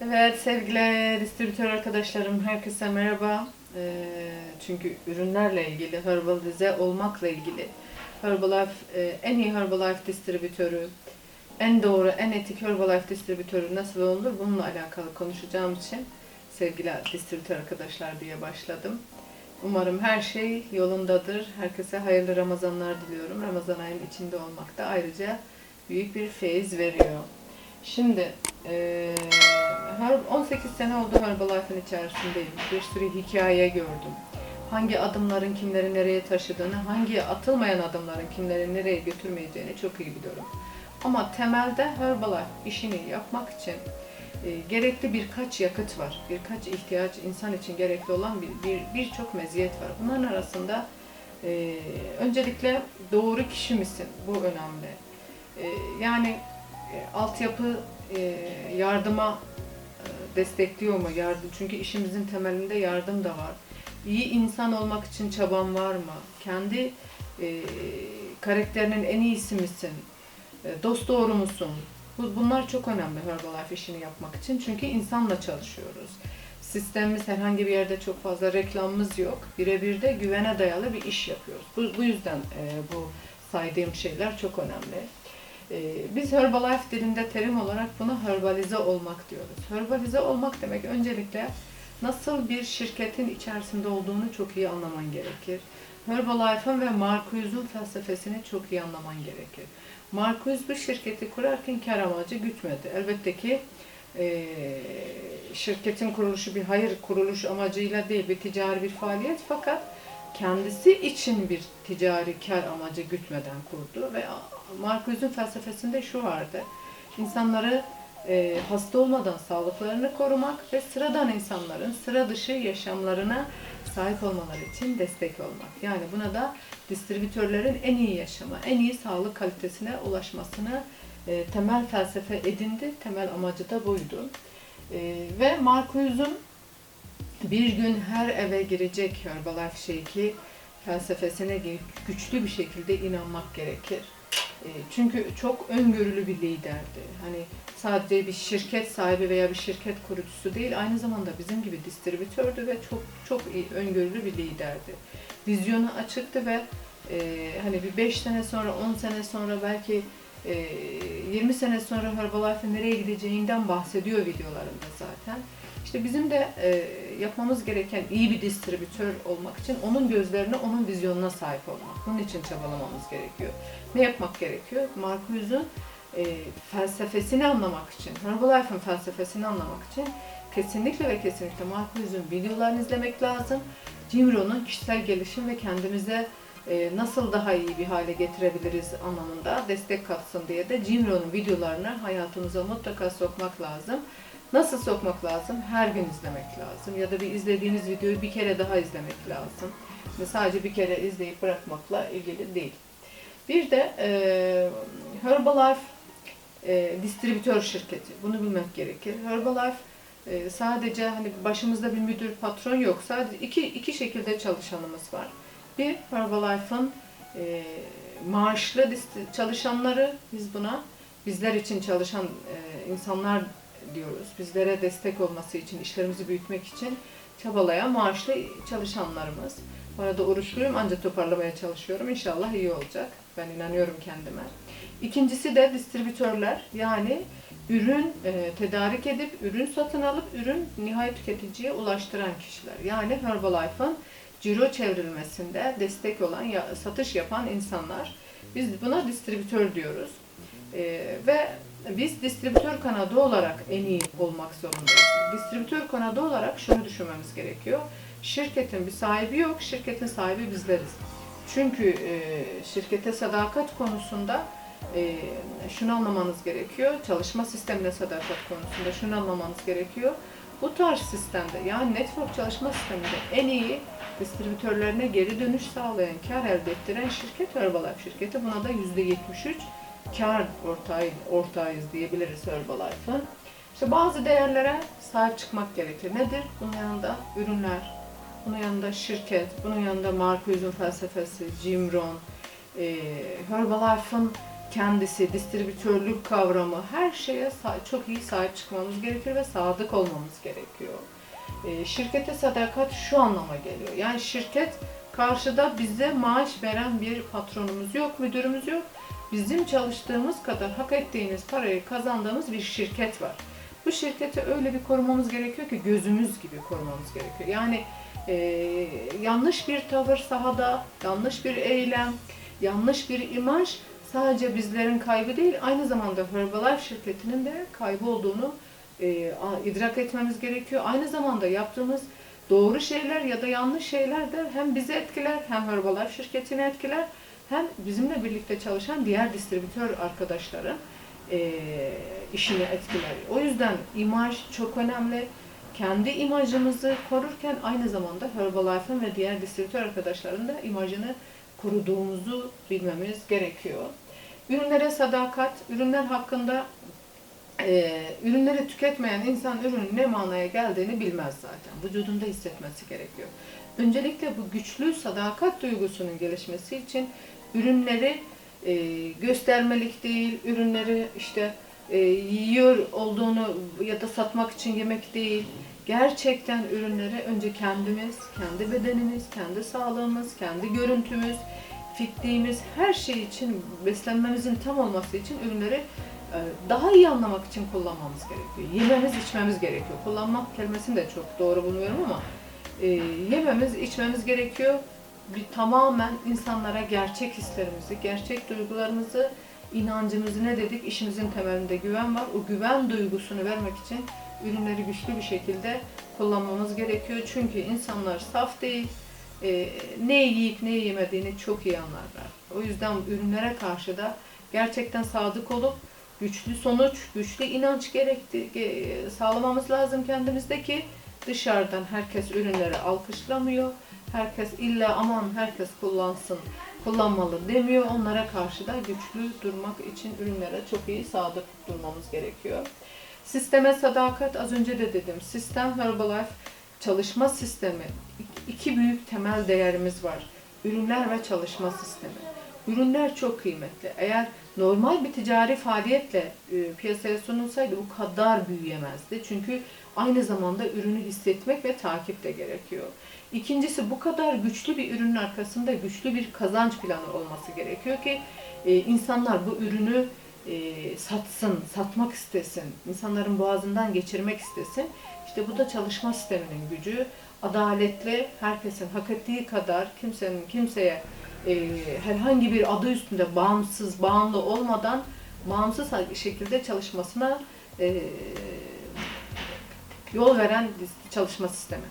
Evet sevgili distribütör arkadaşlarım herkese merhaba. Ee, çünkü ürünlerle ilgili, Herbalize olmakla ilgili Herbalife e, en iyi Herbalife distribütörü, en doğru, en etik Herbalife distribütörü nasıl olur bununla alakalı konuşacağım için sevgili distribütör arkadaşlar diye başladım. Umarım her şey yolundadır. Herkese hayırlı Ramazanlar diliyorum. Ramazan ayının içinde olmak da ayrıca büyük bir feyiz veriyor. Şimdi her 18 sene oldu Herbalife'ın içerisindeyim. Bir sürü hikaye gördüm. Hangi adımların kimleri nereye taşıdığını, hangi atılmayan adımların kimleri nereye götürmeyeceğini çok iyi biliyorum. Ama temelde Herbalife işini yapmak için e, gerekli birkaç yakıt var. Birkaç ihtiyaç insan için gerekli olan bir bir- birçok meziyet var. Bunların arasında e, öncelikle doğru kişi misin? Bu önemli. E, yani e, altyapı e, yardıma e, destekliyor mu? Yardım, çünkü işimizin temelinde yardım da var. İyi insan olmak için çaban var mı? Kendi e, karakterinin en iyisi misin? E, dost doğru musun? Bu, bunlar çok önemli Herbalife işini yapmak için. Çünkü insanla çalışıyoruz. Sistemimiz herhangi bir yerde çok fazla reklamımız yok. Birebir de güvene dayalı bir iş yapıyoruz. Bu, bu yüzden e, bu saydığım şeyler çok önemli. Ee, Biz Herbalife dilinde terim olarak buna herbalize olmak diyoruz. Herbalize olmak demek öncelikle nasıl bir şirketin içerisinde olduğunu çok iyi anlaman gerekir. Herbalife'ın ve Marcuse'un felsefesini çok iyi anlaman gerekir. Marcuse bu şirketi kurarken kar amacı gütmedi. Elbette ki e, şirketin kuruluşu bir hayır kuruluş amacıyla değil bir ticari bir faaliyet fakat kendisi için bir ticari kar amacı gütmeden kurdu ve Marcuse'un felsefesinde şu vardı. İnsanları e, hasta olmadan sağlıklarını korumak ve sıradan insanların sıra dışı yaşamlarına sahip olmaları için destek olmak. Yani buna da distribütörlerin en iyi yaşama, en iyi sağlık kalitesine ulaşmasını e, temel felsefe edindi. Temel amacı da buydu. E, ve Marcuse'un bir gün her eve girecek Herbalife Shake'i felsefesine güçlü bir şekilde inanmak gerekir. E, Çünkü çok öngörülü bir liderdi. Hani sadece bir şirket sahibi veya bir şirket kurucusu değil, aynı zamanda bizim gibi distribütördü ve çok çok öngörülü bir liderdi. Vizyonu açıktı ve e, hani bir 5 sene sonra, 10 sene sonra belki e, 20 sene sonra Herbalife'in nereye gideceğinden bahsediyor videolarında zaten. İşte bizim de e, yapmamız gereken iyi bir distribütör olmak için onun gözlerine, onun vizyonuna sahip olmak. Bunun için çabalamamız gerekiyor. Ne yapmak gerekiyor? Marcuse'un e, felsefesini anlamak için, Herbalife'ın felsefesini anlamak için kesinlikle ve kesinlikle Marcuse'un videolarını izlemek lazım. Jim Rohn'un kişisel gelişim ve kendimize e, nasıl daha iyi bir hale getirebiliriz anlamında destek katsın diye de Jim Rohn'un videolarını hayatımıza mutlaka sokmak lazım. Nasıl sokmak lazım? Her gün izlemek lazım. Ya da bir izlediğiniz videoyu bir kere daha izlemek lazım. Ve sadece bir kere izleyip bırakmakla ilgili değil. Bir de e, Herbalife e, distribütör şirketi. Bunu bilmek gerekir. Herbalife e, sadece hani başımızda bir müdür, patron yok. Sadece iki, iki şekilde çalışanımız var. Bir, Herbalife'ın e, maaşlı çalışanları, biz buna bizler için çalışan e, insanlar diyoruz. Bizlere destek olması için, işlerimizi büyütmek için çabalayan maaşlı çalışanlarımız. Bu arada oruçluyum ancak toparlamaya çalışıyorum. İnşallah iyi olacak. Ben inanıyorum kendime. İkincisi de distribütörler. Yani ürün e, tedarik edip, ürün satın alıp, ürün nihai tüketiciye ulaştıran kişiler. Yani Herbalife'ın ciro çevrilmesinde destek olan, ya, satış yapan insanlar. Biz buna distribütör diyoruz. E, ve biz distribütör kanadı olarak en iyi olmak zorundayız. Distribütör kanadı olarak şunu düşünmemiz gerekiyor. Şirketin bir sahibi yok, şirketin sahibi bizleriz. Çünkü e, şirkete sadakat konusunda e, şunu anlamanız gerekiyor. Çalışma sistemine sadakat konusunda şunu anlamanız gerekiyor. Bu tarz sistemde yani network çalışma sisteminde en iyi distribütörlerine geri dönüş sağlayan, kar elde ettiren şirket Herbalife şirketi. Buna da %73 kar ortağı, ortağıyız diyebiliriz Herbalife'ın. İşte bazı değerlere sahip çıkmak gerekir. Nedir? Bunun yanında ürünler, bunun yanında şirket, bunun yanında Marcuse'un felsefesi, Jim Rohn, e, Herbalife'ın kendisi, distribütörlük kavramı her şeye çok iyi sahip çıkmamız gerekiyor ve sadık olmamız gerekiyor. E, şirkete sadakat şu anlama geliyor. Yani şirket karşıda bize maaş veren bir patronumuz yok, müdürümüz yok. Bizim çalıştığımız kadar hak ettiğimiz parayı kazandığımız bir şirket var. Bu şirketi öyle bir korumamız gerekiyor ki gözümüz gibi korumamız gerekiyor. Yani e, yanlış bir tavır sahada, yanlış bir eylem, yanlış bir imaj sadece bizlerin kaybı değil, aynı zamanda Herbalife şirketinin de kaybı olduğunu e, idrak etmemiz gerekiyor. Aynı zamanda yaptığımız doğru şeyler ya da yanlış şeyler de hem bizi etkiler, hem Herbalife şirketini etkiler, hem bizimle birlikte çalışan diğer distribütör arkadaşların e, işini etkiler. O yüzden imaj çok önemli. Kendi imajımızı korurken aynı zamanda Herbalife'ın ve diğer distribütör arkadaşların da imajını koruduğumuzu bilmemiz gerekiyor. Ürünlere sadakat, ürünler hakkında e, ürünleri tüketmeyen insan ürünün ne manaya geldiğini bilmez zaten. Vücudunda hissetmesi gerekiyor. Öncelikle bu güçlü sadakat duygusunun gelişmesi için ürünleri e, göstermelik değil, ürünleri işte e, yiyor olduğunu ya da satmak için yemek değil. Gerçekten ürünleri önce kendimiz, kendi bedenimiz, kendi sağlığımız, kendi görüntümüz, fitliğimiz her şey için beslenmemizin tam olması için ürünleri e, daha iyi anlamak için kullanmamız gerekiyor. Yememiz, içmemiz gerekiyor. Kullanmak kelimesini de çok doğru bulmuyorum ama e, yememiz, içmemiz gerekiyor. Bir tamamen insanlara gerçek hislerimizi, gerçek duygularımızı, inancımızı ne dedik? İşimizin temelinde güven var. O güven duygusunu vermek için ürünleri güçlü bir şekilde kullanmamız gerekiyor. Çünkü insanlar saf değil, e, ne yiyip ne yemediğini çok iyi anlarlar. O yüzden ürünlere karşı da gerçekten sadık olup güçlü sonuç, güçlü inanç gerekti, ge- sağlamamız lazım kendimizde ki dışarıdan herkes ürünleri alkışlamıyor. Herkes illa aman herkes kullansın, kullanmalı demiyor. Onlara karşı da güçlü durmak için ürünlere çok iyi sadık durmamız gerekiyor. Sisteme sadakat az önce de dedim. Sistem Herbalife çalışma sistemi. İk- iki büyük temel değerimiz var. Ürünler ve çalışma sistemi. Ürünler çok kıymetli. Eğer normal bir ticari faaliyetle e, piyasaya sunulsaydı bu kadar büyüyemezdi. Çünkü aynı zamanda ürünü hissetmek ve takip de gerekiyor. İkincisi bu kadar güçlü bir ürünün arkasında güçlü bir kazanç planı olması gerekiyor ki e, insanlar bu ürünü e, satsın, satmak istesin, insanların boğazından geçirmek istesin. İşte bu da çalışma sisteminin gücü. Adaletli, herkesin hak ettiği kadar kimsenin kimseye e, herhangi bir adı üstünde bağımsız, bağımlı olmadan bağımsız şekilde çalışmasına yol veren çalışma sistemi.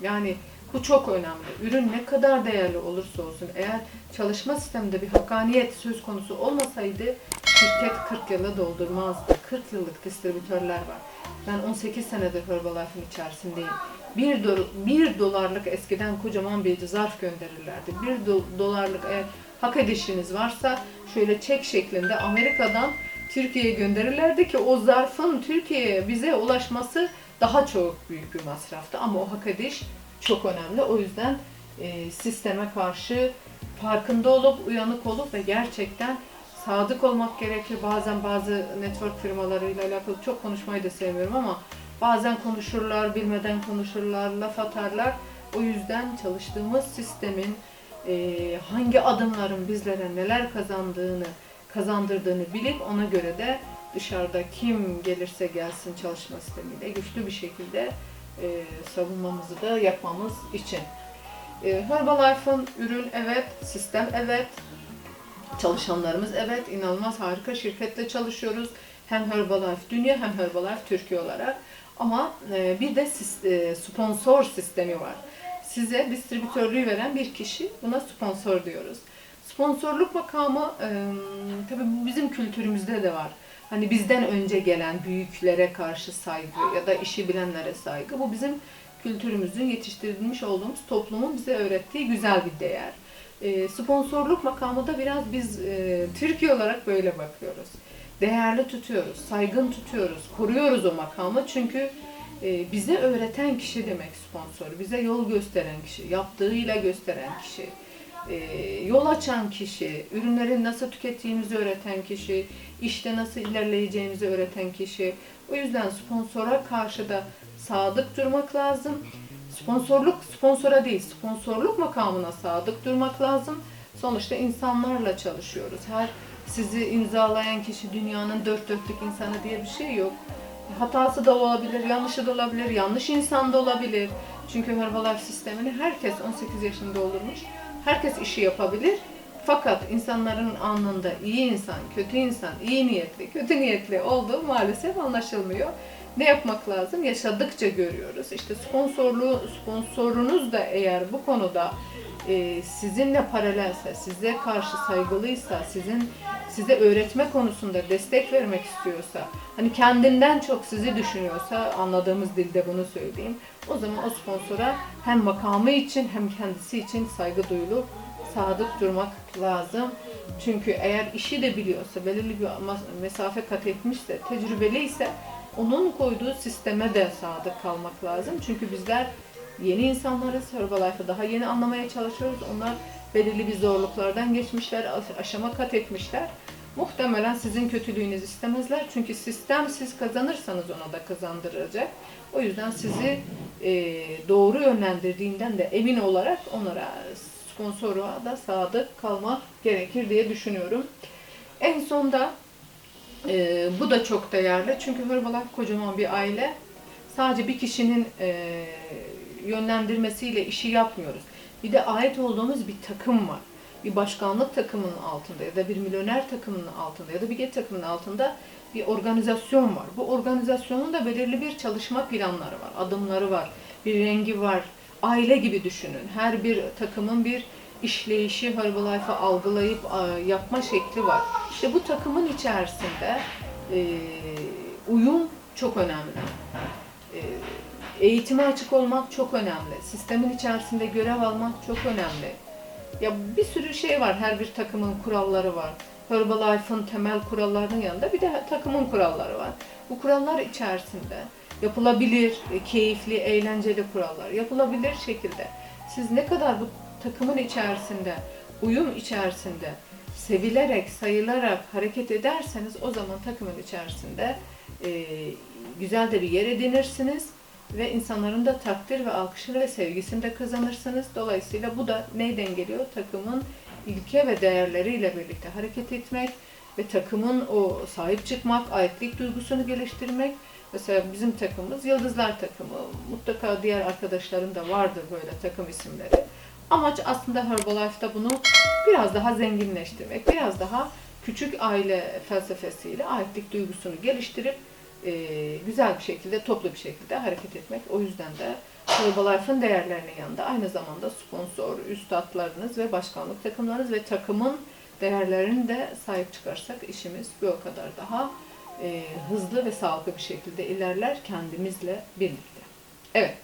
Yani bu çok önemli. Ürün ne kadar değerli olursa olsun eğer çalışma sisteminde bir hakkaniyet söz konusu olmasaydı şirket 40 yılı doldurmazdı. 40 yıllık distribütörler var. Ben 18 senedir Herbalife'in içerisindeyim. 1, do- bir dolarlık eskiden kocaman bir zarf gönderirlerdi. 1 do- dolarlık eğer hak edişiniz varsa şöyle çek şeklinde Amerika'dan Türkiye'ye gönderirlerdi ki o zarfın Türkiye'ye bize ulaşması daha çok büyük bir masraftı. Ama o hak ediş çok önemli. O yüzden e, sisteme karşı farkında olup, uyanık olup ve gerçekten sadık olmak gerekir. Bazen bazı network firmalarıyla alakalı çok konuşmayı da sevmiyorum ama bazen konuşurlar, bilmeden konuşurlar, laf atarlar. O yüzden çalıştığımız sistemin e, hangi adımların bizlere neler kazandığını, kazandırdığını bilip ona göre de dışarıda kim gelirse gelsin çalışma sistemiyle güçlü bir şekilde e, savunmamızı da yapmamız için. E, Herbalife'ın ürün evet, sistem evet, çalışanlarımız evet, inanılmaz harika şirketle çalışıyoruz. Hem Herbalife Dünya hem Herbalife Türkiye olarak. Ama e, bir de e, sponsor sistemi var. Size distribütörlüğü veren bir kişi, buna sponsor diyoruz. Sponsorluk makamı e, tabii bu bizim kültürümüzde de var. Hani bizden önce gelen büyüklere karşı saygı ya da işi bilenlere saygı. Bu bizim kültürümüzün yetiştirilmiş olduğumuz toplumun bize öğrettiği güzel bir değer. E, sponsorluk makamı da biraz biz e, Türkiye olarak böyle bakıyoruz. Değerli tutuyoruz, saygın tutuyoruz, koruyoruz o makamı çünkü e, bize öğreten kişi demek sponsor, bize yol gösteren kişi, yaptığıyla gösteren kişi. E, yol açan kişi, ürünleri nasıl tükettiğimizi öğreten kişi, işte nasıl ilerleyeceğimizi öğreten kişi. O yüzden sponsora karşı da sadık durmak lazım. Sponsorluk sponsora değil, sponsorluk makamına sadık durmak lazım. Sonuçta insanlarla çalışıyoruz. Her sizi imzalayan kişi dünyanın dört dörtlük insanı diye bir şey yok. Hatası da olabilir, yanlışı da olabilir, yanlış insan da olabilir. Çünkü Herbalife sistemini herkes 18 yaşında olurmuş. Herkes işi yapabilir. Fakat insanların alnında iyi insan, kötü insan, iyi niyetli, kötü niyetli olduğu maalesef anlaşılmıyor. Ne yapmak lazım? Yaşadıkça görüyoruz. İşte sponsorluğu, sponsorunuz da eğer bu konuda e, sizinle paralelse, size karşı saygılıysa, sizin size öğretme konusunda destek vermek istiyorsa, hani kendinden çok sizi düşünüyorsa, anladığımız dilde bunu söyleyeyim. O zaman o sponsora hem makamı için hem kendisi için saygı duyulup sadık durmak lazım. Çünkü eğer işi de biliyorsa, belirli bir mesafe kat etmişse, tecrübeliyse onun koyduğu sisteme de sadık kalmak lazım. Çünkü bizler yeni insanlarız. Herbalife'ı daha yeni anlamaya çalışıyoruz. Onlar belirli bir zorluklardan geçmişler, aş- aşama kat etmişler. Muhtemelen sizin kötülüğünüzü istemezler. Çünkü sistem siz kazanırsanız ona da kazandıracak. O yüzden sizi e, doğru yönlendirdiğinden de emin olarak onlara sponsora da sadık kalmak gerekir diye düşünüyorum. En sonda e, bu da çok değerli. Çünkü Herbalife kocaman bir aile. Sadece bir kişinin e, yönlendirmesiyle işi yapmıyoruz. Bir de ait olduğumuz bir takım var. Bir başkanlık takımının altında ya da bir milyoner takımının altında ya da bir get takımının altında bir organizasyon var. Bu organizasyonun da belirli bir çalışma planları var, adımları var, bir rengi var. Aile gibi düşünün. Her bir takımın bir işleyişi Herbalife'ı algılayıp a, yapma şekli var. İşte bu takımın içerisinde e, uyum çok önemli. E, eğitime açık olmak çok önemli. Sistemin içerisinde görev almak çok önemli. Ya bir sürü şey var. Her bir takımın kuralları var. Herbalife'ın temel kurallarının yanında bir de takımın kuralları var. Bu kurallar içerisinde yapılabilir, e, keyifli, eğlenceli kurallar yapılabilir şekilde. Siz ne kadar bu takımın içerisinde, uyum içerisinde sevilerek, sayılarak hareket ederseniz o zaman takımın içerisinde e, güzel de bir yer edinirsiniz ve insanların da takdir ve alkışını ve sevgisini de kazanırsınız. Dolayısıyla bu da neyden geliyor? Takımın ilke ve değerleriyle birlikte hareket etmek ve takımın o sahip çıkmak, aitlik duygusunu geliştirmek. Mesela bizim takımımız Yıldızlar takımı. Mutlaka diğer arkadaşların da vardır böyle takım isimleri. Amaç aslında Herbalife'da bunu biraz daha zenginleştirmek, biraz daha küçük aile felsefesiyle aitlik duygusunu geliştirip e, güzel bir şekilde, toplu bir şekilde hareket etmek. O yüzden de Herbalife'ın değerlerinin yanında aynı zamanda sponsor, üstadlarınız ve başkanlık takımlarınız ve takımın değerlerini de sahip çıkarsak işimiz bir o kadar daha e, hızlı ve sağlıklı bir şekilde ilerler kendimizle birlikte. Evet.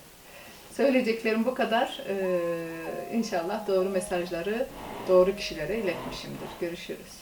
Söyleyeceklerim bu kadar. Ee, inşallah doğru mesajları doğru kişilere iletmişimdir. Görüşürüz.